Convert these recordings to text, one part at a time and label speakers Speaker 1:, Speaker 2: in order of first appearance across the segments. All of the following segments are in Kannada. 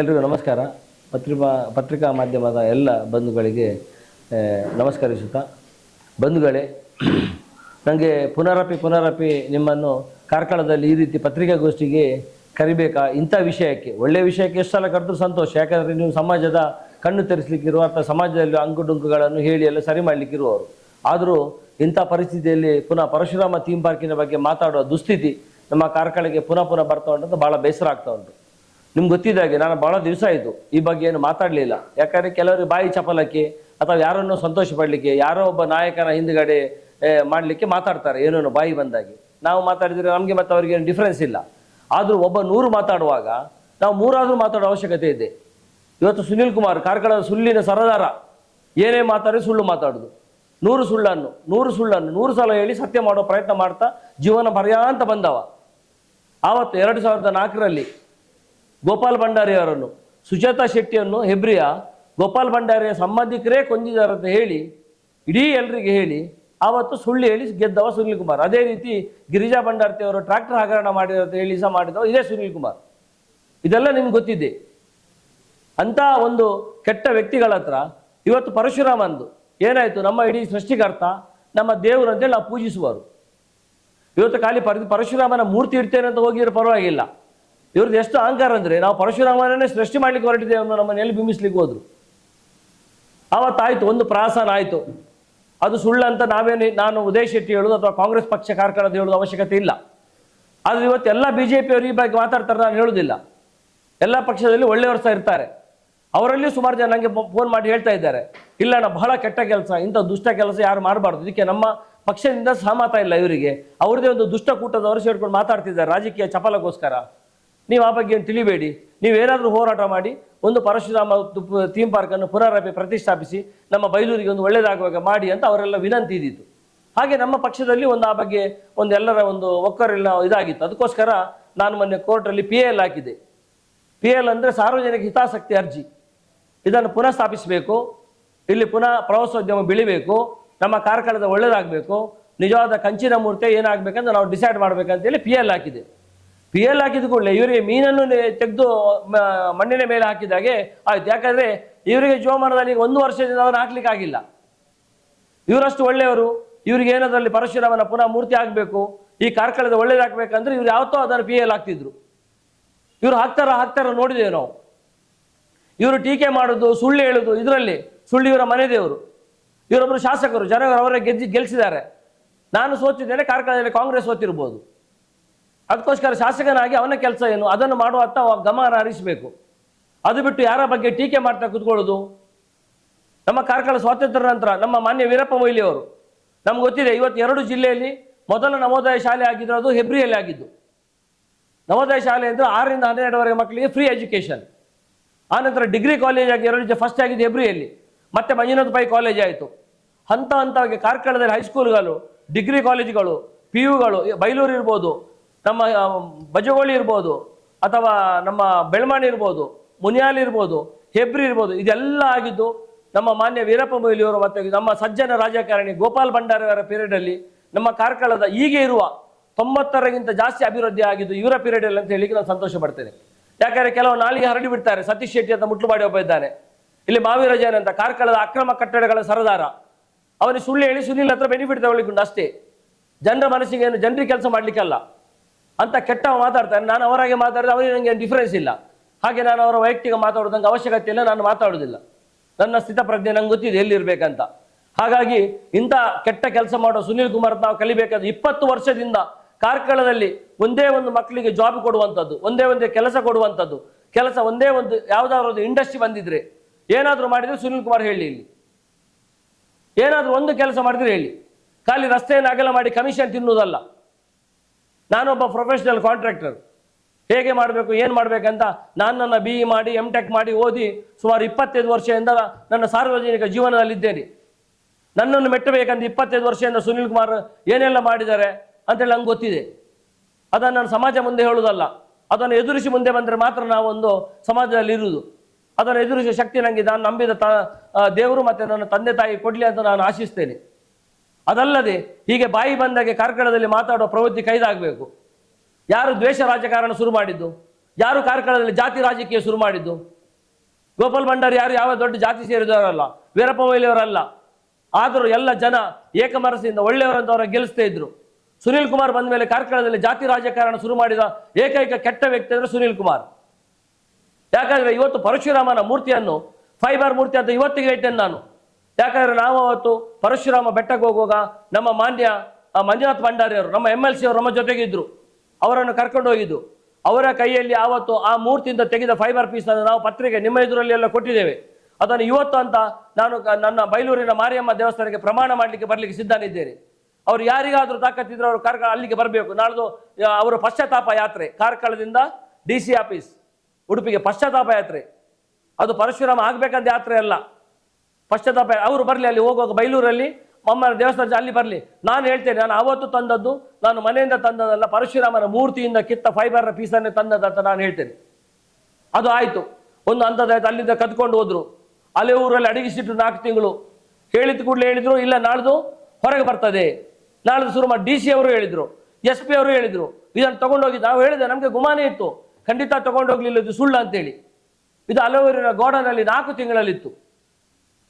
Speaker 1: ಎಲ್ರಿಗೂ ನಮಸ್ಕಾರ. ಪತ್ರಿಕಾ ಪತ್ರಿಕಾ ಮಾಧ್ಯಮದ ಎಲ್ಲ ಬಂಧುಗಳಿಗೆ ನಮಸ್ಕರಿಸುತ್ತಾ. ಬಂಧುಗಳೇ ನನಗೆ ಪುನರಪಿ ಪುನರಪಿ ನಿಮ್ಮನ್ನು ಕಾರ್ಕಳದಲ್ಲಿ ಈ ರೀತಿ ಪತ್ರಿಕಾಗೋಷ್ಠಿಗೆ ಕರಿಬೇಕಾ ಇಂಥ ವಿಷಯಕ್ಕೆ. ಒಳ್ಳೆಯ ವಿಷಯಕ್ಕೆ ಎಷ್ಟು ಸಲ ಕರೆದ್ರೂ ಸಂತೋಷ. ಯಾಕಂದರೆ ನೀವು ಸಮಾಜದ ಕಣ್ಣು ತೆರೆಸಲಿಕ್ಕಿರುವ ಅಥವಾ ಸಮಾಜದಲ್ಲಿ ಅಂಕುಡೊಂಕುಗಳನ್ನು ಹೇಳಿ ಎಲ್ಲ ಸರಿ ಮಾಡಲಿಕ್ಕಿರುವವರು. ಆದರೂ ಇಂಥ ಪರಿಸ್ಥಿತಿಯಲ್ಲಿ ಪುನಃ ಪರಶುರಾಮ ಥೀಮ್ ಪಾರ್ಕಿನ ಬಗ್ಗೆ ಮಾತಾಡುವ ದುಸ್ಥಿತಿ ನಮ್ಮ ಕಾರ್ಕಳಕ್ಕೆ ಪುನಃ ಪುನಃ ಬರ್ತಾ ಉಂಟು ಭಾಳ ಬೇಸರ ಆಗ್ತಾ ಉಂಟು. ನಿಮ್ಗೆ ಗೊತ್ತಿದ್ದಾಗೆ ನಾನು ಬಹಳ ದಿವಸ ಆಯಿತು ಈ ಬಗ್ಗೆ ಏನು ಮಾತಾಡಲಿಲ್ಲ. ಯಾಕಂದರೆ ಕೆಲವರು ಬಾಯಿ ಚಪಲಕ್ಕೆ ಅಥವಾ ಯಾರನ್ನು ಸಂತೋಷ ಪಡಲಿಕ್ಕೆ ಯಾರೋ ಒಬ್ಬ ನಾಯಕನ ಹಿಂದ್ಗಡೆ ಮಾಡಲಿಕ್ಕೆ ಮಾತಾಡ್ತಾರೆ, ಏನೇನೋ ಬಾಯಿ ಬಂದಾಗೆ. ನಾವು ಮಾತಾಡಿದರೆ ನಮಗೆ ಮತ್ತು ಅವ್ರಿಗೆ ಏನು ಡಿಫ್ರೆನ್ಸ್ ಇಲ್ಲ. ಆದರೂ ಒಬ್ಬ ನೂರು ಮಾತಾಡುವಾಗ ನಾವು ಮೂರಾದರೂ ಮಾತಾಡೋ ಅವಶ್ಯಕತೆ ಇದೆ. ಇವತ್ತು ಸುನೀಲ್ ಕುಮಾರ್ ಕಾರ್ಕಳದ ಸುಳ್ಳಿನ ಸರದಾರ. ಏನೇ ಮಾತಾಡಿ ಸುಳ್ಳು ಮಾತಾಡೋದು. ನೂರು ಸುಳ್ಳನ್ನು ನೂರು ಸುಳ್ಳನ್ನು, ನೂರು ಸಲ ಹೇಳಿ ಸತ್ಯ ಮಾಡೋ ಪ್ರಯತ್ನ ಮಾಡ್ತಾ ಜೀವನ ಪರ್ಯಾಂತ ಬಂದವ. ಆವತ್ತು ಎರಡು ಸಾವಿರದ ನಾಲ್ಕರಲ್ಲಿ ಗೋಪಾಲ್ ಭಂಡಾರಿ ಅವರನ್ನು. ಸುಜಾತಾ ಶೆಟ್ಟಿಯನ್ನು ಹೆಬ್ರಿಯ ಗೋಪಾಲ್ ಭಂಡಾರಿಯ ಸಂಬಂಧಿಕರೇ ಕೊಂದಿದಾರಂತ ಹೇಳಿ, ಇಡೀ ಎಲ್ರಿಗೆ ಹೇಳಿ, ಆವತ್ತು ಸುಳ್ಳು ಹೇಳಿ ಗೆದ್ದವ ಸುನಿಲ್ ಕುಮಾರ್. ಅದೇ ರೀತಿ ಗಿರಿಜಾ ಭಂಡಾರ್ತಿ ಅವರು ಟ್ರ್ಯಾಕ್ಟರ್ ಹಗರಣ ಮಾಡಿದಂತ ಹೇಳಿ ಸಹ ಮಾಡಿದವ ಇದೇ ಸುನಿಲ್ ಕುಮಾರ್. ಇದೆಲ್ಲ ನಿಮ್ಗೆ ಗೊತ್ತಿದೆ. ಅಂತ ಒಂದು ಕೆಟ್ಟ ವ್ಯಕ್ತಿಗಳ ಹತ್ರ ಇವತ್ತು ಪರಶುರಾಮಂದು ಏನಾಯಿತು? ನಮ್ಮ ಇಡೀ ಸೃಷ್ಟಿಕರ್ತ, ನಮ್ಮ ದೇವರು ಅಂತೇಳಿ ನಾವು ಪೂಜಿಸುವರು ಇವತ್ತು ಖಾಲಿ ಪರ ಪರಶುರಾಮನ ಮೂರ್ತಿ ಇಡ್ತೇನೆ ಅಂತ ಹೋಗಿದ್ರೆ ಪರವಾಗಿಲ್ಲ. ಇವ್ರದ್ದು ಎಷ್ಟು ಅಹಂಕಾರ ಅಂದರೆ, ನಾವು ಪರಶುರಾಮನೇ ಸೃಷ್ಟಿ ಮಾಡ್ಲಿಕ್ಕೆ ಹೊರಟಿದ್ದೇವೆ ಅನ್ನೋ ನಮ್ಮನ್ನು ಎಲ್ಲಿ ಬಿಂಬಿಸ್ಲಿಕ್ಕೆ ಹೋದ್ರು? ಆವತ್ತಾಯ್ತು ಒಂದು ಪ್ರಾಸನ ಆಯಿತು. ಅದು ಸುಳ್ಳಂತ ನಾವೇನು, ನಾನು ಉದಯ ಶೆಟ್ಟಿ ಹೇಳೋದು ಅಥವಾ ಕಾಂಗ್ರೆಸ್ ಪಕ್ಷ ಕಾರ್ಕಳದ ಹೇಳೋದು ಅವಶ್ಯಕತೆ ಇಲ್ಲ. ಆದರೆ ಇವತ್ತು ಎಲ್ಲ ಬಿ ಜೆ ಪಿಯವರು ಈ ಬಗ್ಗೆ ಮಾತಾಡ್ತಾರೆ, ನಾನು ಹೇಳೋದಿಲ್ಲ. ಎಲ್ಲ ಪಕ್ಷದಲ್ಲಿ ಒಳ್ಳೆಯವರು ಸಹ ಇರ್ತಾರೆ. ಅವರಲ್ಲಿ ಸುಮಾರು ಜನ ನನಗೆ ಫೋನ್ ಮಾಡಿ ಹೇಳ್ತಾ ಇದ್ದಾರೆ. ಇಲ್ಲ ನಾ ಬಹಳ ಕೆಟ್ಟ ಕೆಲಸ, ಇಂಥ ದುಷ್ಟ ಕೆಲಸ ಯಾರು ಮಾಡಬಾರ್ದು. ಇದಕ್ಕೆ ನಮ್ಮ ಪಕ್ಷದಿಂದ ಸಹಮತ ಇಲ್ಲ ಇವರಿಗೆ. ಅವ್ರದ್ದೇ ಒಂದು ದುಷ್ಟ ಕೂಟದವರು ಸೇರ್ಕೊಂಡು ಮಾತಾಡ್ತಿದ್ದಾರೆ, ರಾಜಕೀಯ ಚಪಲಗೋಸ್ಕರ. ನೀವು ಆ ಬಗ್ಗೆ ಏನು ತಿಳಿಬೇಡಿ. ನೀವೇನಾದರೂ ಹೋರಾಟ ಮಾಡಿ, ಒಂದು ಪರಶುರಾಮ ಥೀಮ್ ಪಾರ್ಕನ್ನು ಪುನರಾಪಿ ಪ್ರತಿಷ್ಠಾಪಿಸಿ, ನಮ್ಮ ಬೈಲೂರಿಗೆ ಒಂದು ಒಳ್ಳೆಯದಾಗುವಾಗ ಮಾಡಿ ಅಂತ ಅವರೆಲ್ಲ ವಿನಂತಿ ಇದ್ದಿತ್ತು ಹಾಗೆ ನಮ್ಮ ಪಕ್ಷದಲ್ಲಿ ಒಂದು ಆ ಬಗ್ಗೆ ಒಂದು ಎಲ್ಲರ ಒಂದು ಒಕ್ಕರೆಲ್ಲ ಇದಾಗಿತ್ತು. ಅದಕ್ಕೋಸ್ಕರ ನಾನು ಮೊನ್ನೆ ಕೋರ್ಟಲ್ಲಿ ಪಿ ಎಲ್ ಹಾಕಿದೆ. ಪಿ ಎಲ್ ಅಂದರೆ ಸಾರ್ವಜನಿಕ ಹಿತಾಸಕ್ತಿ ಅರ್ಜಿ. ಇದನ್ನು ಪುನಃ ಸ್ಥಾಪಿಸಬೇಕು ಇಲ್ಲಿ ಪುನಃ ಪ್ರವಾಸೋದ್ಯಮ ಬೆಳಿಬೇಕು. ನಮ್ಮ ಕಾರ್ಕಳದ ಒಳ್ಳೆಯದಾಗಬೇಕು ನಿಜವಾದ ಕಂಚಿನ ಮೂರ್ತಿ ಏನಾಗಬೇಕಂತ ನಾವು ಡಿಸೈಡ್ ಮಾಡಬೇಕಂತೇಳಿ ಪಿ ಎಲ್ ಹಾಕಿದೆ. ಪಿ ಎಲ್ ಹಾಕಿದ ಕೂಡಲೇ ಇವರಿಗೆ ಮೀನನ್ನು ತೆಗೆದು ಮಣ್ಣಿನ ಮೇಲೆ ಹಾಕಿದಾಗೆ ಆಯ್ತು. ಯಾಕಂದ್ರೆ ಇವರಿಗೆ ಜೀವಮಾನದಲ್ಲಿ ಒಂದು ವರ್ಷದಿಂದ ಅದನ್ನು ಹಾಕ್ಲಿಕ್ಕೆ ಆಗಿಲ್ಲ. ಇವರಷ್ಟು ಒಳ್ಳೆಯವರು, ಇವ್ರಿಗೆ ಏನದರಲ್ಲಿ ಪರಶುರಾಮನ ಪುನಃ ಮೂರ್ತಿ ಆಗಬೇಕು ಈ ಕಾರ್ಕಳದ ಒಳ್ಳೇದಾಗಬೇಕಂದ್ರೆ ಇವ್ರು ಯಾವತ್ತೋ ಅದನ್ನು ಪಿ ಎಲ್ ಹಾಕ್ತಿದ್ರು. ಇವರು ಹಾಕ್ತಾರ ಹಾಕ್ತಾರ ನೋಡಿದ್ದೇವೆ ನಾವು. ಇವರು ಟೀಕೆ ಮಾಡೋದು, ಸುಳ್ಳು ಹೇಳೋದು, ಇದರಲ್ಲಿ ಸುಳ್ಳು ಇವರ ಮನೆ ದೇವರು. ಇವರೊಬ್ಬರು ಶಾಸಕರು, ಜನರು ಅವರೇ ಗೆದ್ದು ಗೆಲ್ಲಿಸಿದ್ದಾರೆ ನಾನು ಸೋತಿದ್ದೇನೆ, ಕಾರ್ಕಳದಲ್ಲಿ ಕಾಂಗ್ರೆಸ್ ಸೋತಿರ್ಬೋದು. ಅದಕ್ಕೋಸ್ಕರ ಶಾಸಕನಾಗಿ ಅವನ ಕೆಲಸ ಏನು? ಅದನ್ನು ಮಾಡುವತ್ತ ಗಮನ ಹರಿಸಬೇಕು. ಅದು ಬಿಟ್ಟು ಯಾರ ಬಗ್ಗೆ ಟೀಕೆ ಮಾಡ್ತಾ ಕೂತ್ಕೊಳ್ಳೋದು? ನಮ್ಮ ಕಾರ್ಕಳ ಸ್ವಾತಂತ್ರ್ಯ ನಂತರ ನಮ್ಮ ಮಾನ್ಯ ವೀರಪ್ಪ ಮೊಯ್ಲಿ ಅವರು ನಮ್ಗೆ ಗೊತ್ತಿದೆ ಇವತ್ತು ಎರಡು ಜಿಲ್ಲೆಯಲ್ಲಿ ಮೊದಲ ನವೋದಯ ಶಾಲೆ ಆಗಿದ್ರು, ಅದು ಹೆಬ್ರಿಯಲ್ಲಿ ಆಗಿದ್ದು. ನವೋದಯ ಶಾಲೆ ಅಂದರೆ ಆರರಿಂದ ಹನ್ನೆರಡುವರೆಗೆ ಮಕ್ಕಳಿಗೆ ಫ್ರೀ ಎಜುಕೇಷನ್ ಆನಂತರ ಡಿಗ್ರಿ ಕಾಲೇಜ್ ಆಗಿ ಎರಡು ಫಸ್ಟ್ ಆಗಿದ್ದು ಹೆಬ್ರಿಯಲ್ಲಿ. ಮತ್ತೆ ಮಂಜುನಾಥ ಪೈ ಕಾಲೇಜ್ ಆಯಿತು. ಹಂತ ಹಂತವಾಗಿ ಕಾರ್ಕಳದಲ್ಲಿ ಹೈಸ್ಕೂಲ್ಗಳು ಡಿಗ್ರಿ ಕಾಲೇಜ್ಗಳು ಪಿ ಯುಗಳು ಬೈಲೂರು ಇರ್ಬೋದು ನಮ್ಮ ಬಜಗೋಳಿ ಇರ್ಬೋದು ಅಥವಾ ನಮ್ಮ ಬೆಳ್ಮಾಣಿ ಇರ್ಬೋದು, ಮುನಿಯಾಲ್ ಇರ್ಬೋದು, ಹೆಬ್ರಿ ಇರ್ಬೋದು, ಇದೆಲ್ಲ ಆಗಿದ್ದು ನಮ್ಮ ಮಾನ್ಯ ವೀರಪ್ಪ ಮೊಯ್ಲಿಯವರು ಮತ್ತು ನಮ್ಮ ಸಜ್ಜನ ರಾಜಕಾರಣಿ ಗೋಪಾಲ್ ಭಂಡಾರಿಯವರ ಪೀರಿಯಡಲ್ಲಿ ನಮ್ಮ ಕಾರ್ಕಳದ ಈಗ ಇರುವ ತೊಂಬತ್ತರಗಿಂತ ಜಾಸ್ತಿ ಅಭಿವೃದ್ಧಿ ಆಗಿದ್ದು ಇವರ ಪೀರಿಯಡಲ್ಲಿ ಅಂತ ಹೇಳಿಕ್ಕೆ ನಾನು ಸಂತೋಷ ಪಡ್ತೇನೆ. ಯಾಕಂದರೆ ಕೆಲವು ನಾಲಿಗೆ ಹರಡಿ ಬಿಡ್ತಾರೆ. ಸತೀಶ್ ಶೆಟ್ಟಿ ಅಂತ ಮುಟ್ಲುಬಾಡಿ ಒಬ್ಬ ಇದ್ದಾನೆ. ಇಲ್ಲಿ ಮಾವೀರ ಜೈನ್ ಅಂತ ಕಾರ್ಕಳದ ಅಕ್ರಮ ಕಟ್ಟಡಗಳ ಸರದಾರ. ಅವನಿಗೆ ಸುಳ್ಳು ಹೇಳಿ ಸುನಿಲ್ ಹತ್ರ ಬೆನಿಫಿಟ್ ತಗೊಳ್ಳಿಕೊಂಡು ಅಷ್ಟೇ. ಜನರ ಮನಸ್ಸಿಗೆ ಏನು, ಜನರಿಗೆ ಕೆಲಸ ಮಾಡಲಿಕ್ಕಲ್ಲ ಅಂತ ಕೆಟ್ಟ ಮಾತಾಡ್ತಾನೆ. ನಾನು ಅವರಾಗೆ ಮಾತಾಡಿದ್ರೆ ಅವರಿಗೆ ನನಗೆ ಡಿಫರೆನ್ಸ್ ಇಲ್ಲ. ಹಾಗೆ ನಾನು ಅವರ ವೈಯಕ್ತಿಕ ಮಾತಾಡೋದಂಗೆ ಅವಶ್ಯಕತೆ ಇಲ್ಲ, ನಾನು ಮಾತಾಡೋದಿಲ್ಲ. ನನ್ನ ಸ್ಥಿತಪ್ರಜ್ಞೆ ನಂಗೆ ಗೊತ್ತಿದೆ ಎಲ್ಲಿರ್ಬೇಕಂತ. ಹಾಗಾಗಿ ಇಂಥ ಕೆಟ್ಟ ಕೆಲಸ ಮಾಡೋ ಸುನೀಲ್ ಕುಮಾರ್ ನಾವು ಕಲಿಬೇಕಾದ ಇಪ್ಪತ್ತು ವರ್ಷದಿಂದ ಕಾರ್ಕಳದಲ್ಲಿ ಒಂದೇ ಒಂದು ಮಕ್ಕಳಿಗೆ ಜಾಬ್ ಕೊಡುವಂಥದ್ದು, ಒಂದೇ ಒಂದೇ ಕೆಲಸ ಕೊಡುವಂಥದ್ದು, ಕೆಲಸ ಒಂದೇ ಒಂದು ಯಾವುದಾದ್ರೂ ಇಂಡಸ್ಟ್ರಿ ಬಂದಿದ್ರೆ ಏನಾದರೂ ಮಾಡಿದರೆ ಸುನೀಲ್ ಕುಮಾರ್ ಹೇಳಿ ಇಲ್ಲಿ. ಏನಾದರೂ ಒಂದು ಕೆಲಸ ಮಾಡಿದ್ರೆ ಹೇಳಿ. ಖಾಲಿ ರಸ್ತೆಯನ್ನು ಅಗಲ ಮಾಡಿ ಕಮಿಷನ್ ತಿನ್ನುವುದಲ್ಲ. ನಾನೊಬ್ಬ ಪ್ರೊಫೆಷನಲ್ ಕಾಂಟ್ರಾಕ್ಟರ್ ಹೇಗೆ ಮಾಡಬೇಕು, ಏನು ಮಾಡಬೇಕಂತ ನಾನು ನನ್ನ ಬಿ ಇ ಮಾಡಿ ಎಂ ಟೆಕ್ ಮಾಡಿ ಓದಿ ಸುಮಾರು ಇಪ್ಪತ್ತೈದು ವರ್ಷದಿಂದ ನನ್ನ ಸಾರ್ವಜನಿಕ ಜೀವನದಲ್ಲಿದ್ದೇನೆ. ನನ್ನನ್ನು ಮೆಟ್ಟಬೇಕಂತ ಇಪ್ಪತ್ತೈದು ವರ್ಷದಿಂದ ಸುನಿಲ್ ಕುಮಾರ್ ಏನೆಲ್ಲ ಮಾಡಿದ್ದಾರೆ ಅಂತೇಳಿ ನಂಗೆ ಗೊತ್ತಿದೆ. ಅದನ್ನು ನಾನು ಸಮಾಜ ಮುಂದೆ ಹೇಳುವುದಲ್ಲ. ಅದನ್ನು ಎದುರಿಸಿ ಮುಂದೆ ಬಂದರೆ ಮಾತ್ರ ನಾವೊಂದು ಸಮಾಜದಲ್ಲಿ ಇರುವುದು. ಅದನ್ನು ಎದುರಿಸುವ ಶಕ್ತಿ ನನಗೆ ನಾನು ನಂಬಿದ ತ ದೇವರು ಮತ್ತು ನನ್ನ ತಂದೆ ತಾಯಿ ಕೊಡಲಿ ಅಂತ ನಾನು ಆಶಿಸ್ತೇನೆ. ಅದಲ್ಲದೆ ಹೀಗೆ ಬಾಯಿ ಬಂದಾಗೆ ಕಾರ್ಕಳದಲ್ಲಿ ಮಾತಾಡುವ ಪ್ರವೃತ್ತಿ ಕೈದಾಗಬೇಕು. ಯಾರು ದ್ವೇಷ ರಾಜಕಾರಣ ಶುರು ಮಾಡಿದ್ದು? ಯಾರು ಕಾರ್ಕಳದಲ್ಲಿ ಜಾತಿ ರಾಜಕೀಯ ಶುರು ಮಾಡಿದ್ದು? ಗೋಪಾಲ್ ಭಂಡಾರಿ ಯಾರು ಯಾವ ದೊಡ್ಡ ಜಾತಿ ಸೇರಿದವರಲ್ಲ? ವೀರಪ್ಪ ಮೊಯ್ಲಿಯವರಲ್ಲ. ಆದರೂ ಎಲ್ಲ ಜನ ಏಕಮನಸ್ಸಿಂದ ಒಳ್ಳೆಯವರಂತ ಅವರ ಗೆಲ್ಲಿಸ್ತಾ ಇದ್ರು. ಸುನೀಲ್ ಕುಮಾರ್ ಬಂದ ಮೇಲೆ ಕಾರ್ಕಳದಲ್ಲಿ ಜಾತಿ ರಾಜಕಾರಣ ಶುರು ಮಾಡಿದ ಏಕೈಕ ಕೆಟ್ಟ ವ್ಯಕ್ತಿ ಅಂದರೆ ಸುನೀಲ್ ಕುಮಾರ್. ಯಾಕಂದ್ರೆ ಇವತ್ತು ಪರಶುರಾಮನ ಮೂರ್ತಿಯನ್ನು, ಫೈಬರ್ ಮೂರ್ತಿ ಅಂತ ಇವತ್ತಿಗೆ ಇಟ್ಟೇನೆ ನಾನು. ಯಾಕಂದ್ರೆ ನಾವು ಅವತ್ತು ಪರಶುರಾಮ ಬೆಟ್ಟಕ್ಕೆ ಹೋಗುವಾಗ ನಮ್ಮ ಮಾನ್ಯ ಮಂಜುನಾಥ್ ಭಂಡಾರಿ ಅವರು, ನಮ್ಮ ಎಂ ಎಲ್ ಸಿ ಅವರು ನಮ್ಮ ಜೊತೆಗಿದ್ರು. ಅವರನ್ನು ಕರ್ಕೊಂಡು ಹೋಗಿದ್ದು. ಅವರ ಕೈಯಲ್ಲಿ ಆವತ್ತು ಆ ಮೂರ್ತಿಯಿಂದ ತೆಗೆದ ಫೈಬರ್ ಪೀಸ್ ಅನ್ನು ನಾವು ಪತ್ರಿಕೆ ನಿಮ್ಮ ಎದುರಲ್ಲಿ ಎಲ್ಲ ಕೊಟ್ಟಿದ್ದೇವೆ. ಅದನ್ನು ಇವತ್ತು ಅಂತ ನಾನು ನನ್ನ ಬೈಲೂರಿನ ಮಾರಿಯಮ್ಮ ದೇವಸ್ಥಾನಕ್ಕೆ ಪ್ರಮಾಣ ಮಾಡಲಿಕ್ಕೆ ಬರಲಿಕ್ಕೆ ಸಿದ್ಧನಿದ್ದೇನೆ ಅವರು ಯಾರಿಗಾದರೂ ತಾಕತ್ತಿದ್ರೆ ಅವರು ಕಾರ್ಕಳ ಅಲ್ಲಿಗೆ ಬರಬೇಕು. ನಾಳ್ದು ಅವರ ಪಶ್ಚಾತ್ತಾಪ ಯಾತ್ರೆ, ಕಾರ್ಕಳದಿಂದ ಡಿ ಸಿ ಆಫೀಸ್ ಉಡುಪಿಗೆ ಪಶ್ಚಾತ್ತಾಪ ಯಾತ್ರೆ. ಅದು ಪರಶುರಾಮ ಆಗ್ಬೇಕಂತ ಯಾತ್ರೆ ಅಲ್ಲ. ಪಶ್ಚಾತ್ತಾಪ ಅವರು ಬರಲಿ, ಅಲ್ಲಿ ಹೋಗುವಾಗ ಬೈಲೂರಲ್ಲಿ, ಮಮ್ಮನ ದೇವಸ್ಥಾನ ಅಲ್ಲಿ ಬರಲಿ. ನಾನು ಹೇಳ್ತೇನೆ, ನಾನು ಅವತ್ತು ತಂದದ್ದು, ನಾನು ಮನೆಯಿಂದ ತಂದದಲ್ಲ ಪರಶುರಾಮನ ಮೂರ್ತಿಯಿಂದ ಕಿತ್ತ ಫೈಬರ್ನ ಪೀಸನ್ನೇ ತಂದದಂತ ನಾನು ಹೇಳ್ತೇನೆ. ಅದು ಆಯಿತು. ಒಂದು ಹಂತದಾಯ್ತು ಅಲ್ಲಿಂದ ಕದ್ಕೊಂಡು ಹೋದ್ರು. ಅಲ್ಲೇ ಊರಲ್ಲಿ ಅಡಗಿಸಿಟ್ಟು ನಾಲ್ಕು ತಿಂಗಳು. ಹೇಳಿದ ಕೂಡಲೇ ಹೇಳಿದ್ರು, ಇಲ್ಲ, ನಾಳ್ದು ಹೊರಗೆ ಬರ್ತದೆ. ನಾಳ್ದು ಶುರು ಮಾಡಿ ಡಿ ಸಿ ಅವರು ಹೇಳಿದರು ಎಸ್ ಪಿ ಅವರು ಹೇಳಿದರು. ಇದನ್ನು ತಗೊಂಡೋಗಿ, ನಾವು ಹೇಳಿದೆ, ನಮಗೆ ಗುಮಾನೇ ಇತ್ತು. ಖಂಡಿತ ತಗೊಂಡೋಗ್ಲಿಲ್ಲ, ಇದು ಸುಳ್ಳು ಅಂತೇಳಿ. ಇದು ಹಲವರಿನ ಗೋಡನಲ್ಲಿ ನಾಲ್ಕು ತಿಂಗಳಲ್ಲಿತ್ತು.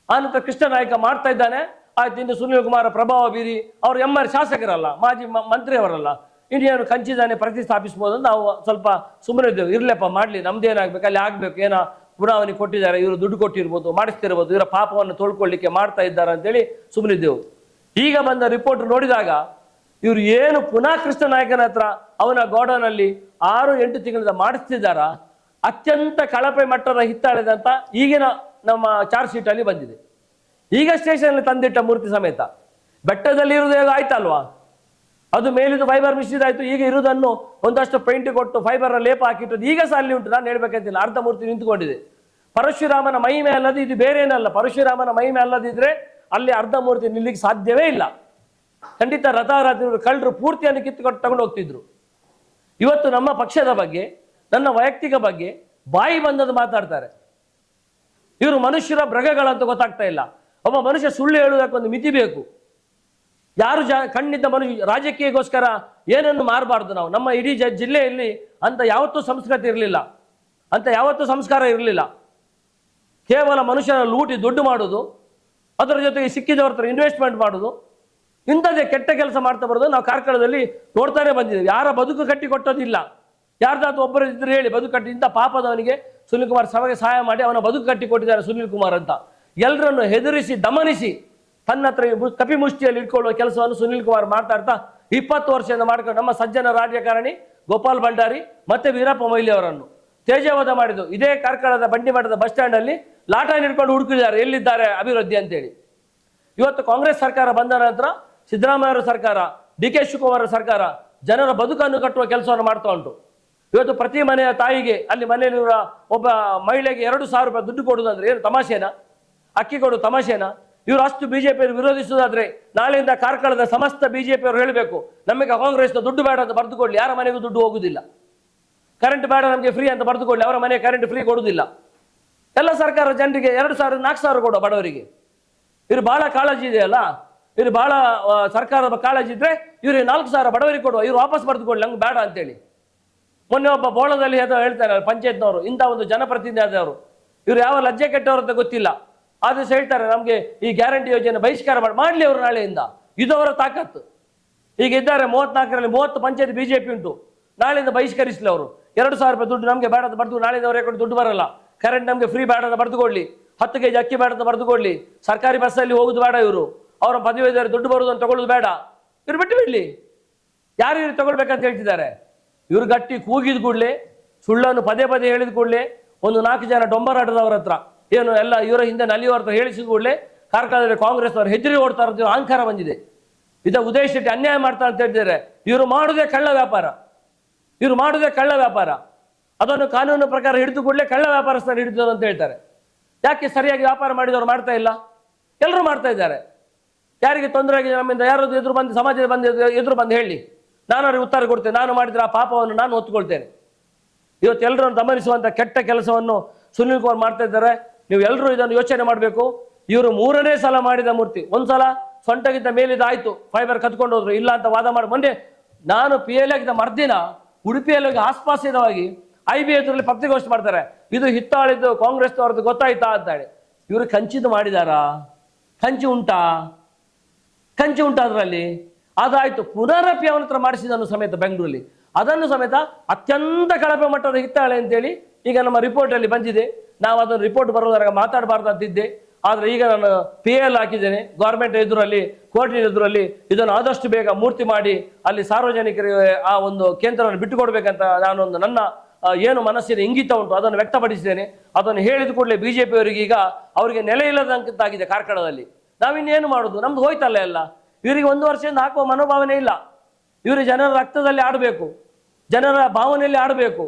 Speaker 1: ಆನಂತರ ಕೃಷ್ಣ ನಾಯಕ ಮಾಡ್ತಾ ಇದ್ದಾನೆ. ಆಯ್ತು, ಇನ್ನು ಸುನೀಲ್ ಕುಮಾರ ಪ್ರಭಾವ ಬೀರಿ, ಅವರು ಎಂ ಆರ್ ಶಾಸಕರಲ್ಲ, ಮಾಜಿ ಮಂತ್ರಿ ಅವರಲ್ಲ ಇನ್ನೇನು ಕಂಚಿದಾನೆ ಪ್ರತಿಷ್ಠಾಪಿಸ್ಬೋದು ನಾವು ಸ್ವಲ್ಪ ಸುಮ್ಮನೆ ಇದ್ದೇವೆ. ಇರ್ಲಪ್ಪ ಮಾಡಲಿ ನಮ್ದೇನಾಗಬೇಕು ಅಲ್ಲಿ ಆಗ್ಬೇಕು, ಏನೋ ಪುರಾವಣೆ ಕೊಟ್ಟಿದ್ದಾರೆ, ಇವರು ದುಡ್ಡು ಕೊಟ್ಟಿರ್ಬೋದು, ಮಾಡಿಸ್ತಿರ್ಬೋದು, ಇವರ ಪಾಪವನ್ನು ತೊಳ್ಕೊಳ್ಳಿಕ್ಕೆ ಮಾಡ್ತಾ ಇದ್ದಾರೆ ಅಂತೇಳಿ ಸುಮ್ಮನಿದ್ದೆವು ಈಗ ಬಂದ ರಿಪೋರ್ಟ್ ನೋಡಿದಾಗ, ಇವರು ಏನು ಪುನಃ ಕೃಷ್ಣ ನಾಯಕನ ಹತ್ರ ಅವನ ಗೋಡನಲ್ಲಿ ಆರು, ಎಂಟು ತಿಂಗಳಿಂದ ಮಾಡಿಸ್ತಿದ್ದಾರ? ಅತ್ಯಂತ ಕಳಪೆ ಮಟ್ಟದ ಹಿತ್ತಾಳೆದಂತ ಈಗಿನ ನಮ್ಮ ಚಾರ್ಜ್ ಅಲ್ಲಿ ಬಂದಿದೆ. ಈಗ ಸ್ಟೇಷನ್ ತಂದಿಟ್ಟ ಮೂರ್ತಿ ಸಮೇತ. ಬೆಟ್ಟದಲ್ಲಿ ಇರುವುದು ಆಯ್ತಲ್ವಾ ಅದು ಮೇಲಿದ್ದು ಫೈಬರ್ ಮಿಶ್ರಿದಾಯ್ತು ಈಗ ಇರುವುದನ್ನು ಒಂದಷ್ಟು ಪೇಂಟ್ ಕೊಟ್ಟು ಫೈಬರ್ ಲೇಪ ಹಾಕಿಟ್ಟದ್ದು ಈಗ ಸಹ ಅಲ್ಲಿ ಉಂಟು, ನಾನು ಹೇಳ್ಬೇಕಂತಿಲ್ಲ. ಅರ್ಧ ಮೂರ್ತಿ ನಿಂತುಕೊಂಡಿದೆ. ಪರಶುರಾಮನ ಮಹಿಮೆ ಅಲ್ಲದೆ ಇದು ಬೇರೆ ಏನಲ್ಲ ಪರಶುರಾಮನ ಮಹಿಮೆ ಅಲ್ಲದಿದ್ರೆ ಅಲ್ಲಿ ಅರ್ಧ ಮೂರ್ತಿ ನಿಲ್ಲಿಗೆ ಸಾಧ್ಯವೇ ಇಲ್ಲ. ಖಂಡಿತ ರಥಾರಥಿಗಳು ಕಳ್ಳರು ಪೂರ್ತಿಯನ್ನು ಕಿತ್ತುಕೊಂಡು ತಗೊಂಡು ಹೋಗ್ತಿದ್ರು. ಇವತ್ತು ನಮ್ಮ ಪಕ್ಷದ ಬಗ್ಗೆ, ನನ್ನ ವೈಯಕ್ತಿಕ ಬಗ್ಗೆ ಬಾಯಿ ಬಂದದ್ದು ಮಾತಾಡ್ತಾರೆ. ಇವರು ಮನುಷ್ಯರ ಮೃಗಗಳಂತ ಗೊತ್ತಾಗ್ತಾ ಇಲ್ಲ. ಒಬ್ಬ ಮನುಷ್ಯ ಸುಳ್ಳು ಹೇಳುವುದಕ್ಕೊಂದು ಮಿತಿ ಬೇಕು. ಯಾರು ಜ, ಕಣ್ಣಿದ್ದ ಮನುಷ್ಯ, ರಾಜಕೀಯಕ್ಕೋಸ್ಕರ ಏನನ್ನು ಮಾರಬಾರ್ದು ನಾವು? ನಮ್ಮ ಇಡೀ ಜ, ಜಿಲ್ಲೆಯಲ್ಲಿ ಅಂತ ಯಾವತ್ತೂ ಸಂಸ್ಕೃತಿ ಇರಲಿಲ್ಲ. ಅಂತ ಯಾವತ್ತೂ ಸಂಸ್ಕಾರ ಇರಲಿಲ್ಲ. ಕೇವಲ ಮನುಷ್ಯನ ಲೂಟಿ ದುಡ್ಡು ಮಾಡೋದು, ಅದರ ಜೊತೆಗೆ ಸಿಕ್ಕಿದವ್ರ ಹತ್ರ ಇನ್ವೆಸ್ಟ್ಮೆಂಟ್ ಮಾಡೋದು, ಇಂಥದ್ದೇ ಕೆಟ್ಟ ಕೆಲಸ ಮಾಡ್ತಾ ಬರೋದು ನಾವು ಕಾರ್ಕಳದಲ್ಲಿ ನೋಡ್ತಾನೆ ಬಂದಿದ್ದೇವೆ. ಯಾರ ಬದುಕು ಕಟ್ಟಿ ಕೊಟ್ಟೋದಿಲ್ಲ ಯಾರ್ದಾದ್ರು ಒಬ್ಬರು ಇದ್ರೆ ಹೇಳಿ ಬದುಕು ಕಟ್ಟಿ ಇಂಥ ಪಾಪದವನಿಗೆ ಸುನಿಲ್ ಕುಮಾರ್ ಸಭೆಗೆ ಸಹಾಯ ಮಾಡಿ ಅವನ ಬದುಕು ಕಟ್ಟಿಕೊಟ್ಟಿದ್ದಾರೆ ಸುನಿಲ್ ಕುಮಾರ್ ಅಂತ. ಎಲ್ಲರನ್ನು ಹೆದರಿಸಿ, ದಮನಿಸಿ ತನ್ನ ಹತ್ರ ಕಪಿ ಮುಷ್ಟಿಯಲ್ಲಿ ಇಟ್ಕೊಳ್ಳುವ ಕೆಲಸವನ್ನು ಸುನೀಲ್ ಕುಮಾರ್ ಮಾತಾಡ್ತಾ ಇಪ್ಪತ್ತು ವರ್ಷದಿಂದ ಮಾಡ್ಕೊಂಡು ನಮ್ಮ ಸಜ್ಜನ ರಾಜಕಾರಣಿ ಗೋಪಾಲ್ ಭಂಡಾರಿ ಮತ್ತೆ ವೀರಪ್ಪ ಮೊಯ್ಲಿ ಅವರನ್ನು. ತೇಜವಧ ಮಾಡಿದ್ದು. ಇದೇ ಕಾರ್ಕಳದ ಬಂಡಿಮಠದ ಬಸ್ ಸ್ಟ್ಯಾಂಡ್ ಅಲ್ಲಿ ಲಾಟ ಹಿಡ್ಕೊಂಡು ಹುಡುಕಿದ್ದಾರೆ. ಎಲ್ಲಿದ್ದಾರೆ ಅಭಿವೃದ್ಧಿ ಅಂತೇಳಿ. ಇವತ್ತು ಕಾಂಗ್ರೆಸ್ ಸರ್ಕಾರ ಬಂದ ನಂತರ ಸಿದ್ದರಾಮಯ್ಯ ಸರ್ಕಾರ, ಡಿ ಕೆ ಶಿವಕುಮಾರ್ ಸರ್ಕಾರ ಜನರ ಬದುಕನ್ನು ಕಟ್ಟುವ ಕೆಲಸವನ್ನು ಮಾಡ್ತಾ ಉಂಟು. ಇವತ್ತು ಪ್ರತಿ ಮನೆಯ ತಾಯಿಗೆ, ಅಲ್ಲಿ ಮನೆಯಲ್ಲಿರುವ ಒಬ್ಬ ಮಹಿಳೆಗೆ ಎರಡು ಸಾವಿರ ರೂಪಾಯಿ ದುಡ್ಡು ಕೊಡುವುದಂದ್ರೆ ಏನು, ತಮಾಷೆನಾ? ಅಕ್ಕಿ ಕೊಡು, ತಮಾಷೆನಾ? ಇವರು ಅಷ್ಟು ಬಿಜೆಪಿಯನ್ನು ವಿರೋಧಿಸುವುದಾದ್ರೆ ನಾಳೆಯಿಂದ ಕಾರ್ಕಳದ ಸಮಸ್ತ ಬಿಜೆಪಿಯವರು ಹೇಳಬೇಕು, ನಮಗೆ ಕಾಂಗ್ರೆಸ್ನ ದುಡ್ಡು ಬೇಡ ಅಂತ ಬರೆದುಕೊಳ್ಳಿ ಯಾರ ಮನೆಗೂ ದುಡ್ಡು ಹೋಗುದಿಲ್ಲ. ಕರೆಂಟ್ ಬೇಡ ನಮಗೆ ಫ್ರೀ ಅಂತ ಬರೆದುಕೊಳ್ಳಿ ಅವರ ಮನೆ ಕರೆಂಟ್ ಫ್ರೀ ಕೊಡುವುದಿಲ್ಲ ಎಲ್ಲ ಸರ್ಕಾರ ಜನರಿಗೆ ಎರಡು ಸಾವಿರ, ನಾಲ್ಕು ಸಾವಿರ ಕೊಡೋ ಬಡವರಿಗೆ. ಇವರು ಬಹಳ ಕಾಳಜಿ ಇದೆಯಲ್ಲ? ಇವರು ಬಹಳ ಸರ್ಕಾರದ ಕಾಳಜಿ ಇದ್ರೆ ಇವ್ರಿಗೆ ನಾಲ್ಕು ಸಾವಿರ ಬಡವರಿಗೆ ಕೊಡುವ, ಇವ್ರು ವಾಪಸ್ ಬರೆದುಕೊಳ್ಳಿ ನಂಗೆ ಬೇಡ ಅಂತೇಳಿ. ಮೊನ್ನೆ ಒಬ್ಬ ಬೋಳದಲ್ಲಿ ಅದು ಹೇಳ್ತಾರೆ ಪಂಚಾಯತ್ನವರು, ಇಂಥ ಒಂದು ಜನಪ್ರತಿನಿಧಿ ಆದವರು. ಇವ್ರು ಯಾವ ಲಜ್ಜೆ ಕೆಟ್ಟವರು ಅಂತ ಗೊತ್ತಿಲ್ಲ. ಆದ್ರೆ ಹೇಳ್ತಾರೆ, ನಮಗೆ ಈ ಗ್ಯಾರಂಟಿ ಯೋಜನೆ ಬಹಿಷ್ಕಾರ ಮಾಡಿ, ಮಾಡಲಿ ಅವರು ನಾಳೆಯಿಂದ. ಇದು ಅವರ ತಾಕತ್ತು. ಈಗ ಇದ್ದಾರೆ ಮೂವತ್ನಾಲ್ಕರಲ್ಲಿ ಮೂವತ್ತು ಪಂಚಾಯತ್ ಬಿಜೆಪಿ ಉಂಟು. ನಾಳೆಯಿಂದ ಬಹಿಷ್ಕರಿಸಲಿ ಅವರು. ಎರಡು ಸಾವಿರ ರೂಪಾಯಿ ದುಡ್ಡು ನಮಗೆ ಬೇಡದ ಬರೆದು ನಾಳೆಯಿಂದ ಅವರೇ ಕೊಟ್ಟು ದುಡ್ಡು ಬರಲ್ಲ. ಕರೆಂಟ್ ನಮಗೆ ಫ್ರೀ ಬೇಡದ ಅಂತ ಬರೆದುಕೊಳ್ಳಿ ಹತ್ತು ಕೆಜಿ ಅಕ್ಕಿ ಬೇಡದ ಅಂತ ಬರೆದುಕೊಳ್ಳಿ ಸರ್ಕಾರಿ ಬಸ್ಸಲ್ಲಿ ಹೋಗುದು ಬೇಡ ಇವರು. ಅವರ ಪದವಿ ದುಡ್ಡು ಬರೋದು ಅಂತ ತಗೊಳ್ಳೋದು ಬೇಡ. ಇವ್ರು ಬಿಟ್ಟು ಬಿಡ್ಲಿ. ಯಾರು ಇವ್ರು ತಗೊಳ್ಬೇಕಂತ ಹೇಳ್ತಿದ್ದಾರೆ? ಇವ್ರು ಗಟ್ಟಿ ಕೂಗಿದ ಕೂಡಲೇ, ಸುಳ್ಳನ್ನು ಪದೇ ಪದೇ ಹೇಳಿದ ಕೂಡಲೇ, ಒಂದು ನಾಲ್ಕು ಜನ ಡೊಂಬರಾಟದವ್ರ ಹತ್ರ, ಏನು ಎಲ್ಲ ಇವರ ಹಿಂದೆ ನಲಿಯುವ ಹತ್ರ ಹೇಳಿಸಿದ ಕೂಡಲೇ, ಕಾರ್ಕಳದಲ್ಲಿ ಕಾಂಗ್ರೆಸ್ ಅವರು ಹೆಜ್ಜೆ ಓಡ್ತಾರೆ ಅಂತ ಅಹಂಕಾರ ಬಂದಿದೆ. ಇದ ಉದಯ್ ಶೆಟ್ಟಿ ಅನ್ಯಾಯ ಮಾಡ್ತಾ ಅಂತ ಹೇಳಿದ್ದಾರೆ ಇವರು ಮಾಡುವುದೇ ಕಳ್ಳ ವ್ಯಾಪಾರ. ಇವರು ಮಾಡುವುದೇ ಕಳ್ಳ ವ್ಯಾಪಾರ. ಅದನ್ನು ಕಾನೂನು ಪ್ರಕಾರ ಹಿಡಿದು ಕೂಡಲೇ ಕಳ್ಳ ವ್ಯಾಪಾರಸ್ಥರು ಹಿಡಿದ್ರು ಅಂತ ಹೇಳ್ತಾರೆ. ಯಾಕೆ ಸರಿಯಾಗಿ ವ್ಯಾಪಾರ ಮಾಡಿದವರು ಮಾಡ್ತಾ ಇಲ್ಲ? ಎಲ್ಲರೂ ಮಾಡ್ತಾ ಇದ್ದಾರೆ. ಯಾರಿಗೆ ತೊಂದರೆ ಆಗಿದೆ? ನಮ್ಮಿಂದ ಯಾರಾದ್ರು ಎದುರು ಬಂದು ಸಮಾಜದ ಬಂದು ಎದುರು ಬಂದು ಹೇಳಿ. ನಾನು ಅವ್ರಿಗೆ ಉತ್ತರ ಕೊಡ್ತೇನೆ, ನಾನು ಮಾಡಿದ್ರೆ ಆ ಪಾಪವನ್ನು ನಾನು ಒತ್ತುಕೊಳ್ತೇನೆ ಇವತ್ತು ಎಲ್ಲರನ್ನು ಗಮನಿಸುವಂಥ ಕೆಟ್ಟ ಕೆಲಸವನ್ನು ಸುನಿಲ್ ಕುಮಾರ್ ಮಾಡ್ತಾ ಇದ್ದಾರೆ. ನೀವು ಎಲ್ಲರೂ ಇದನ್ನು ಯೋಚನೆ ಮಾಡಬೇಕು. ಇವರು ಮೂರನೇ ಸಲ ಮಾಡಿದ ಮೂರ್ತಿ. ಒಂದ್ಸಲ ಸೊಂಟಗಿದ್ದ ಮೇಲಿದ ಆಯ್ತು. ಫೈಬರ್ ಕತ್ಕೊಂಡು ಹೋದ್ರು. ಇಲ್ಲ ಅಂತ ವಾದ ಮಾಡಿ, ಮೊನ್ನೆ ನಾನು ಪಿ ಎಲ್ ಆಗಿದ್ದ ಮರ್ದಿನ ಉಡುಪಿಯಲ್ಲಿ ಹೋಗಿ ಆಸ್ಪಾಸಿದವಾಗಿ ಐ ಬಿ ಎದುರಲ್ಲಿ ಪತ್ರಿಕೋಷ್ಠಿ ಮಾಡ್ತಾರೆ. ಇದು ಹಿತ್ತಾಳಿದ್ದು ಕಾಂಗ್ರೆಸ್ನವ್ರದ್ದು ಗೊತ್ತಾಯ್ತಾ ಹೇಳಿ. ಇವರು ಕಂಚಿದ್ದು ಮಾಡಿದಾರಾ? ಕಂಚಿ ಉಂಟಾ? ಕಂಚಿ ಉಂಟಾ ಅದರಲ್ಲಿ? ಅದಾಯ್ತು. ಪುನರಪಿ ಅವನ ಹತ್ರ ಮಾಡಿಸಿದನು ಸಮೇತ ಬೆಂಗಳೂರಲ್ಲಿ. ಅದನ್ನು ಸಮೇತ ಅತ್ಯಂತ ಕಳಪೆ ಮಟ್ಟದ ಹಿತ್ತಾಳೆ ಅಂತೇಳಿ ಈಗ ನಮ್ಮ ರಿಪೋರ್ಟಲ್ಲಿ ಬಂದಿದೆ. ನಾವು ಅದನ್ನು ರಿಪೋರ್ಟ್ ಬರೋದ್ರಾಗ ಮಾತಾಡಬಾರ್ದು ಅಂತಿದ್ದೆ. ಆದರೆ ಈಗ ನಾನು ಪಿ ಎಲ್ ಹಾಕಿದ್ದೇನೆ. ಗೌರ್ಮೆಂಟ್ ಎದುರಲ್ಲಿ, ಕೋರ್ಟಿನ ಎದುರಲ್ಲಿ ಇದನ್ನು ಆದಷ್ಟು ಬೇಗ ಮೂರ್ತಿ ಮಾಡಿ ಅಲ್ಲಿ ಸಾರ್ವಜನಿಕರಿಗೆ ಆ ಒಂದು ಕೇಂದ್ರವನ್ನು ಬಿಟ್ಟುಕೊಡ್ಬೇಕಂತ ನಾನೊಂದು ನನ್ನ ಏನು ಮನಸ್ಸಿನ ಇಂಗಿತ ಉಂಟು, ಅದನ್ನು ವ್ಯಕ್ತಪಡಿಸಿದ್ದೇನೆ. ಅದನ್ನು ಹೇಳಿದ ಕೂಡಲೇ ಬಿ ಜೆ ಈಗ ಅವರಿಗೆ ನೆಲೆ ಇಲ್ಲದಂತಾಗಿದೆ ಕಾರ್ಕಳದಲ್ಲಿ. ನಾವಿನ್ನೇನು ಮಾಡೋದು? ನಮ್ದು ಹೋಯ್ತಲ್ಲ ಎಲ್ಲ. ಇವರಿಗೆ ಒಂದು ವರ್ಷದಿಂದ ಹಾಕುವ ಮನೋಭಾವನೆ ಇಲ್ಲ. ಇವರು ಜನರ ರಕ್ತದಲ್ಲಿ ಆಡಬೇಕು. ಜನರ ಭಾವನೆಯಲ್ಲಿ ಆಡಬೇಕು.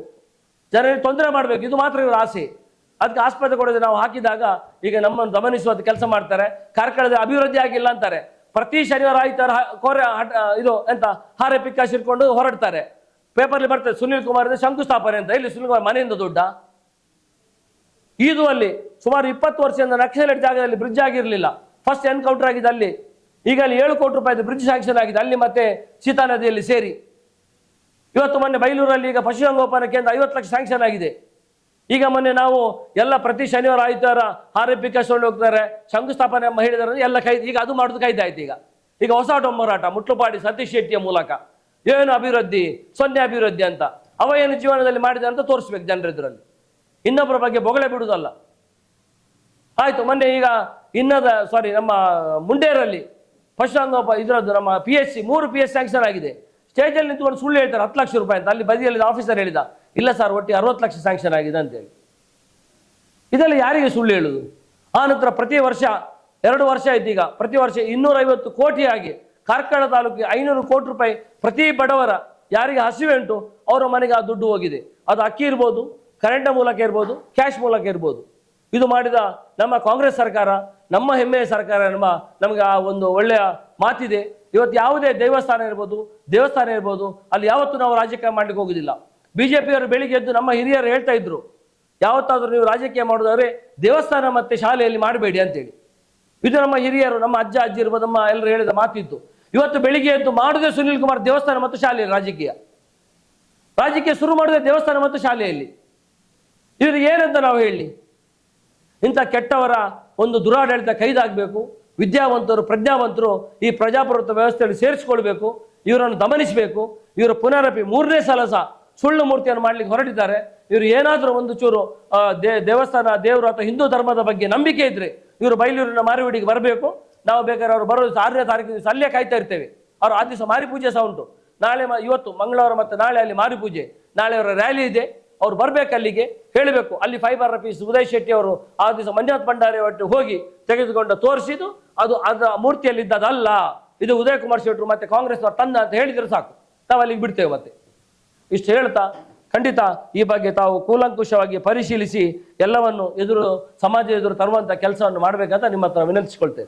Speaker 1: ಜನರಿಗೆ ತೊಂದರೆ ಮಾಡಬೇಕು. ಇದು ಮಾತ್ರ ಇವರ ಆಸೆ. ಅದಕ್ಕೆ ಆಸ್ಪತ್ರೆ ಕೊಡೋದು ನಾವು ಹಾಕಿದಾಗ ಈಗ ನಮ್ಮನ್ನು ಗಮನಿಸುವಂತ ಕೆಲಸ ಮಾಡ್ತಾರೆ. ಕಾರ್ಕಳದ ಅಭಿವೃದ್ಧಿ ಆಗಿಲ್ಲ ಅಂತಾರೆ. ಪ್ರತಿ ಶನಿವಾರ ಆಯ್ತಾರೆ ಕೋರೆ ಇದು ಎಂತ, ಹಾರೆ ಪಿಕ್ಕಾಶ್ ಇಟ್ಕೊಂಡು ಹೊರಡ್ತಾರೆ. ಪೇಪರ್ಲಿ ಬರ್ತದೆ, ಸುನೀಲ್ ಕುಮಾರ್ ಶಂಕುಸ್ಥಾಪನೆ ಅಂತ. ಇಲ್ಲಿ ಸುನೀಲ್ ಕುಮಾರ್ ಮನೆಯಿಂದ ದೊಡ್ಡ? ಇದು ಅಲ್ಲಿ ಸುಮಾರು ಇಪ್ಪತ್ತು ವರ್ಷದಿಂದ ನಕ್ಸಲೈಟ್ ಜಾಗದಲ್ಲಿ ಬ್ರಿಡ್ಜ್ ಆಗಿರಲಿಲ್ಲ. ಫಸ್ಟ್ ಎನ್ಕೌಂಟರ್ ಆಗಿದೆ ಅಲ್ಲಿ. ಈಗ ಅಲ್ಲಿ ಏಳು ಕೋಟಿ ರೂಪಾಯಿದು ಬ್ರಿಡ್ಜ್ ಸ್ಯಾಂಕ್ಷನ್ ಆಗಿದೆ. ಅಲ್ಲಿ ಮತ್ತೆ ಸೀತಾ ನದಿಯಲ್ಲಿ ಸೇರಿ. ಇವತ್ತು ಮೊನ್ನೆ ಬೈಲೂರಲ್ಲಿ ಈಗ ಪಶುಸಂಗೋಪನಾ ಕೇಂದ್ರ ಐವತ್ತು ಲಕ್ಷ ಸ್ಯಾಂಕ್ಷನ್ ಆಗಿದೆ. ಈಗ ಮೊನ್ನೆ ನಾವು ಎಲ್ಲ ಪ್ರತಿ ಶನಿವಾರ ಆಯ್ತಾರ ಆರೋಪಿ ಕಸ್ಕೊಂಡು ಹೋಗ್ತಾರೆ. ಶಂಕುಸ್ಥಾಪನೆ ಎಂಬ ಹೇಳಿದಾರೆ ಎಲ್ಲ ಕೈ ಈಗ ಅದು ಮಾಡೋದು ಕೈದಾಯ್ತು ಈಗ. ಈಗ ಹೊಸ ಡೊಂಬರಾಟ ಮುಟ್ಲುಪಾಡಿ ಸತೀಶ್ ಶೆಟ್ಟಿಯ ಮೂಲಕ. ಏನು ಅಭಿವೃದ್ಧಿ? ಸೊನ್ನೆ ಅಭಿವೃದ್ಧಿ ಅಂತ. ಅವ ಏನು ಜೀವನದಲ್ಲಿ ಮಾಡಿದೆ ಅಂತ ತೋರಿಸ್ಬೇಕು ಜನರಿದ್ರಲ್ಲಿ ಇನ್ನೊಬ್ಬರ ಬಗ್ಗೆ ಬೊಗಳೆ ಬಿಡುವುದಲ್ಲ. ಆಯ್ತು, ಮೊನ್ನೆ ಈಗ ಇನ್ನದ ಸಾರಿ ನಮ್ಮ ಮುಂಡೇರಲ್ಲಿ ಪಶುಸಂಗೋಪ ಇದರದ್ದು ನಮ್ಮ ಪಿ ಎಸ್ ಸಿ ಮೂರು ಪಿ ಎಸ್ ಸ್ಯಾಂಕ್ಷನ್ ಆಗಿದೆ. ಸ್ಟೇಜಲ್ಲಿ ನಿಂತ್ಕೊಂಡು ಸುಳ್ಳು ಹೇಳ್ತಾರೆ, ಹತ್ತು ಲಕ್ಷ ರೂಪಾಯಿ ಅಂತ. ಅಲ್ಲಿ ಬದಿಯಲ್ಲಿ ಆಫೀಸರ್ ಹೇಳಿದ, ಇಲ್ಲ ಸರ್ ಒಟ್ಟಿಗೆ ಅರವತ್ತು ಲಕ್ಷ ಸ್ಯಾಂಕ್ಷನ್ ಆಗಿದೆ ಅಂತೇಳಿ ಇದೆಲ್ಲ ಯಾರಿಗೆ ಸುಳ್ಳು ಹೇಳುದು? ಆ ನಂತರ ಪ್ರತಿ ವರ್ಷ, ಎರಡು ವರ್ಷ ಇದ್ದೀಗ ಪ್ರತಿ ವರ್ಷ ಇನ್ನೂರೈವತ್ತು ಕೋಟಿಯಾಗಿ ಕಾರ್ಕಳ ತಾಲೂಕಿಗೆ ಐನೂರು ಕೋಟಿ ರೂಪಾಯಿ ಪ್ರತಿ ಬಡವರ ಯಾರಿಗೆ ಹಸಿವೆ ಉಂಟು, ಅವರ ಮನೆಗೆ ಆ ದುಡ್ಡು ಹೋಗಿದೆ. ಅದು ಅಕ್ಕಿ ಇರ್ಬೋದು ಕರೆಂಟ್ ಮೂಲಕ ಇರ್ಬೋದು ಕ್ಯಾಶ್ ಮೂಲಕ ಇರ್ಬೋದು. ಇದು ಮಾಡಿದ ನಮ್ಮ ಕಾಂಗ್ರೆಸ್ ಸರ್ಕಾರ, ನಮ್ಮ ಹೆಮ್ಮೆಯ ಸರ್ಕಾರ ನಮ್ಮ ನಮಗೆ ಆ ಒಂದು ಒಳ್ಳೆಯ ಮಾತಿದೆ. ಇವತ್ತು ಯಾವುದೇ ದೇವಸ್ಥಾನ ಇರ್ಬೋದು ದೇವಸ್ಥಾನ ಇರ್ಬೋದು, ಅಲ್ಲಿ ಯಾವತ್ತೂ ನಾವು ರಾಜಕೀಯ ಮಾಡ್ಲಿಕ್ಕೆ ಹೋಗುದಿಲ್ಲ. ಬಿಜೆಪಿಯವರು ಬೆಳಿಗ್ಗೆ ಎದ್ದು ನಮ್ಮ ಹಿರಿಯರು ಹೇಳ್ತಾ ಇದ್ರು, ಯಾವತ್ತಾದರೂ ನೀವು ರಾಜಕೀಯ ಮಾಡೋದಾದ್ರೆ ದೇವಸ್ಥಾನ ಮತ್ತೆ ಶಾಲೆಯಲ್ಲಿ ಮಾಡಬೇಡಿ ಅಂತೇಳಿ. ಇದು ನಮ್ಮ ಹಿರಿಯರು, ನಮ್ಮ ಅಜ್ಜ, ಅಜ್ಜಿ ಇರ್ಬೋದು, ನಮ್ಮ ಎಲ್ಲರೂ ಹೇಳಿದ ಮಾತಿತ್ತು ಇವತ್ತು ಬೆಳಿಗ್ಗೆ ಎದ್ದು ಮಾಡುದೇ ಸುನಿಲ್ ಕುಮಾರ್ ದೇವಸ್ಥಾನ ಮತ್ತು ಶಾಲೆಯಲ್ಲಿ ರಾಜಕೀಯ. ರಾಜಕೀಯ ಶುರು ಮಾಡುದೇ ದೇವಸ್ಥಾನ ಮತ್ತು ಶಾಲೆಯಲ್ಲಿ. ಇವರು ಏನಂತ ನಾವು ಹೇಳಿ? ಇಂಥ ಕೆಟ್ಟವರ ಒಂದು ದುರಾಡಳಿತ ಕೈದಾಗಬೇಕು. ವಿದ್ಯಾವಂತರು, ಪ್ರಜ್ಞಾವಂತರು ಈ ಪ್ರಜಾಪ್ರಭುತ್ವ ವ್ಯವಸ್ಥೆಯಲ್ಲಿ ಸೇರಿಸಿಕೊಳ್ಬೇಕು. ಇವರನ್ನು ದಮನಿಸಬೇಕು. ಇವರು ಪುನರಪಿ ಮೂರನೇ ಸಲ ಸಹ ಸುಳ್ಳು ಮೂರ್ತಿಯನ್ನು ಮಾಡ್ಲಿಕ್ಕೆ ಹೊರಟಿದ್ದಾರೆ. ಇವರು ಏನಾದರೂ ಒಂದು ಚೂರು ದೇ, ದೇವಸ್ಥಾನ, ದೇವರು ಅಥವಾ ಹಿಂದೂ ಧರ್ಮದ ಬಗ್ಗೆ ನಂಬಿಕೆ ಇದ್ರೆ ಇವರು ಬೈಲೂರಿನ ಮಾರಿಗುಡಿಗೆ ಬರಬೇಕು. ನಾವು ಬೇಕಾದ್ರೆ ಅವರು ಬರೋ ದಿವಸ ಆರನೇ ತಾರೀಕು ದಿವಸ ಅಲ್ಲೇ ಕಾಯ್ತಾ ಇರ್ತೇವೆ. ಅವರು ಆ ದಿವಸ ಮಾರಿ ಪೂಜೆ ಸಹ ಉಂಟು. ನಾಳೆ ಇವತ್ತು ಮಂಗಳವಾರ ಮತ್ತು ನಾಳೆ ಅಲ್ಲಿ ಮಾರಿ ಪೂಜೆ ನಾಳೆ ಅವರ ರ್ಯಾಲಿ ಇದೆ. ಅವ್ರು ಬರ್ಬೇಕು ಅಲ್ಲಿಗೆ, ಹೇಳಬೇಕು. ಅಲ್ಲಿ ಫೈಬರ್ ರಫೀಸ್ ಉದಯ್ ಶೆಟ್ಟಿ ಅವರು ಆ ದಿವಸ ಮಂಜುನಾಥ್ ಭಂಡಾರಿ ಒಟ್ಟು ಹೋಗಿ ತೆಗೆದುಕೊಂಡು ತೋರಿಸಿದ್ದು, ಅದು ಅದರ ಮೂರ್ತಿಯಲ್ಲಿದ್ದದಲ್ಲ. ಇದು ಉದಯ್ ಕುಮಾರ್ ಶೆಟ್ಟರು ಮತ್ತೆ ಕಾಂಗ್ರೆಸ್ ತಂದ ಅಂತ ಹೇಳಿದ್ರೆ ಸಾಕು. ನಾವು ಅಲ್ಲಿಗೆ ಬಿಡ್ತೇವೆ ಮತ್ತೆ. ಇಷ್ಟು ಹೇಳ್ತಾ, ಖಂಡಿತ ಈ ಬಗ್ಗೆ ತಾವು ಕೂಲಂಕುಷವಾಗಿ ಪರಿಶೀಲಿಸಿ ಎಲ್ಲವನ್ನು ಎದುರು, ಸಮಾಜ ಎದುರು ತರುವಂತ ಕೆಲಸವನ್ನು ಮಾಡಬೇಕಂತ ನಿಮ್ಮ ಹತ್ರ ವಿನಂತಿಸಿಕೊಳ್ತೇವೆ